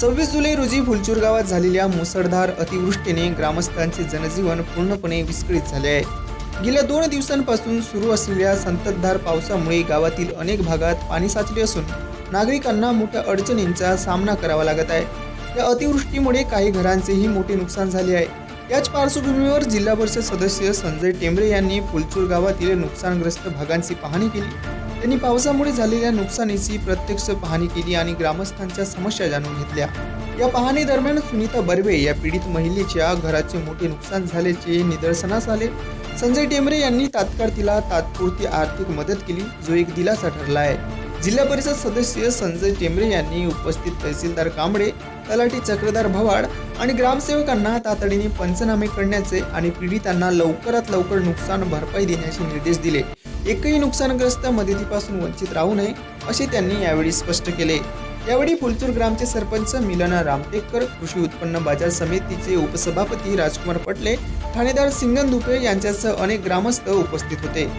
सव्वीस जुलै रोजी फुलचूर गावात झालेल्या मुसळधार अतिवृष्टीने ग्रामस्थांचे जनजीवन पूर्णपणे विस्कळीत झाले आहे. गेल्या दोन दिवसांपासून सुरू असलेल्या संततधार पावसामुळे गावातील अनेक भागात पाणी साचले असून नागरिकांना मोठ्या अडचणींचा सामना करावा लागत आहे. या अतिवृष्टीमुळे काही घरांचेही मोठे नुकसान झाले आहे. याच पार्श्वभूमीवर जिल्हा परिषद सदस्य संजय टेंबरे यांनी फुलचूर गावातील नुकसानग्रस्त भागांची पाहणी केली. त्यांनी पावसामुळे झालेल्या नुकसानीची प्रत्यक्ष पाहणी केली आणि ग्रामस्थांच्या समस्या जाणून घेतल्या. या पाहणी दरम्यान सुनीता बर्वे या पीडित महिलेच्या घराचे मोठे नुकसान झाल्याचे निदर्शनास आले. संजय टेंबरे यांनी तात्काळ तिला तात्पुरती आर्थिक मदत केली जो एक दिलासा ठरला आहे. जिल्हा परिषद सदस्य संजय टेंबरे यांनी उपस्थित तहसीलदार कांबळे तलाठी चक्रधार भवाड आणि ग्रामसेवकांना तातडीने पंचनामे करण्याचे आणि पीडितांना लवकरात लवकर नुकसान भरपाई देण्याचे निर्देश दिले. एकही नुकसानग्रस्त मदतीपासून वंचित राहू नये असे त्यांनी यावेळी स्पष्ट केले. यावेळी फुलचूर ग्रामचे सरपंच मिलन रामटेकर कृषी उत्पन्न बाजार समितीचे उपसभापती राजकुमार पटले ठाणेदार सिंगन दुपे यांच्यासह अनेक ग्रामस्थ उपस्थित होते.